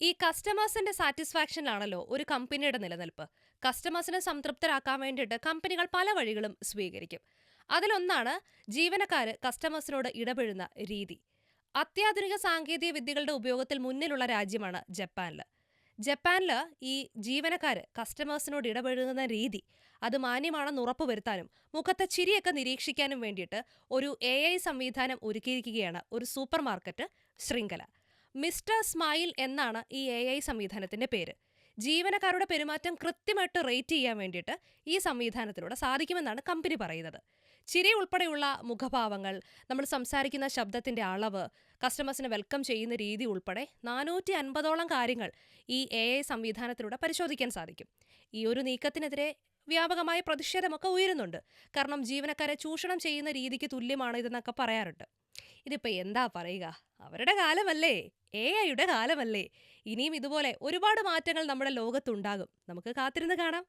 ഈ കസ്റ്റമേഴ്സിന്റെ സാറ്റിസ്ഫാക്ഷനാണല്ലോ ഒരു കമ്പനിയുടെ നിലനിൽപ്പ്. കസ്റ്റമേഴ്സിനെ സംതൃപ്തരാക്കാൻ വേണ്ടിയിട്ട് കമ്പനികൾ പല വഴികളും സ്വീകരിക്കും. അതിലൊന്നാണ് ജീവനക്കാർ കസ്റ്റമേഴ്സിനോട് ഇടപെടുന്ന രീതി. അത്യാധുനിക സാങ്കേതിക വിദ്യകളുടെ ഉപയോഗത്തിൽ മുന്നിലുള്ള രാജ്യമാണ് ജപ്പാനിൽ ജപ്പാനിൽ ഈ ജീവനക്കാർ കസ്റ്റമേഴ്സിനോട് ഇടപെടുന്ന രീതി അത് മാന്യമാണെന്ന് ഉറപ്പുവരുത്താനും മുഖത്തെ ചിരിയൊക്കെ നിരീക്ഷിക്കാനും വേണ്ടിയിട്ട് ഒരു എ സംവിധാനം ഒരുക്കിയിരിക്കുകയാണ് ഒരു സൂപ്പർ മാർക്കറ്റ് ശൃംഖല. മിസ്റ്റർ സ്മൈൽ എന്നാണ് ഈ എ ഐ സംവിധാനത്തിന്റെ പേര്. ജീവനക്കാരുടെ പെരുമാറ്റം കൃത്യമായിട്ട് റേറ്റ് ചെയ്യാൻ വേണ്ടിയിട്ട് ഈ സംവിധാനത്തിലൂടെ സാധിക്കുമെന്നാണ് കമ്പനി പറയുന്നത്. ചിരി ഉൾപ്പെടെയുള്ള മുഖഭാവങ്ങൾ നമ്മൾ സംസാരിക്കുന്ന ശബ്ദത്തിന്റെ അളവ് കസ്റ്റമേഴ്സിനെ വെൽക്കം ചെയ്യുന്ന രീതി ഉൾപ്പെടെ നാനൂറ്റി അൻപതോളം കാര്യങ്ങൾ ഈ എ ഐ സംവിധാനത്തിലൂടെ പരിശോധിക്കാൻ സാധിക്കും. ഈ ഒരു നീക്കത്തിനെതിരെ വ്യാപകമായ പ്രതിഷേധമൊക്കെ ഉയരുന്നുണ്ട്. കാരണം ജീവനക്കാരെ ചൂഷണം ചെയ്യുന്ന രീതിക്ക് തുല്യമാണ് ഇതെന്നൊക്കെ പറയാറുണ്ട്. ഇതിപ്പോൾ എന്താ പറയുക? അവരുടെ കാലമല്ലേ? എ ഐയുടെ കാലമല്ലേ? ഇനിയും ഇതുപോലെ ഒരുപാട് മാറ്റങ്ങൾ നമ്മുടെ ലോകത്തുണ്ടാകും. നമുക്ക് കാത്തിരുന്ന് കാണാം.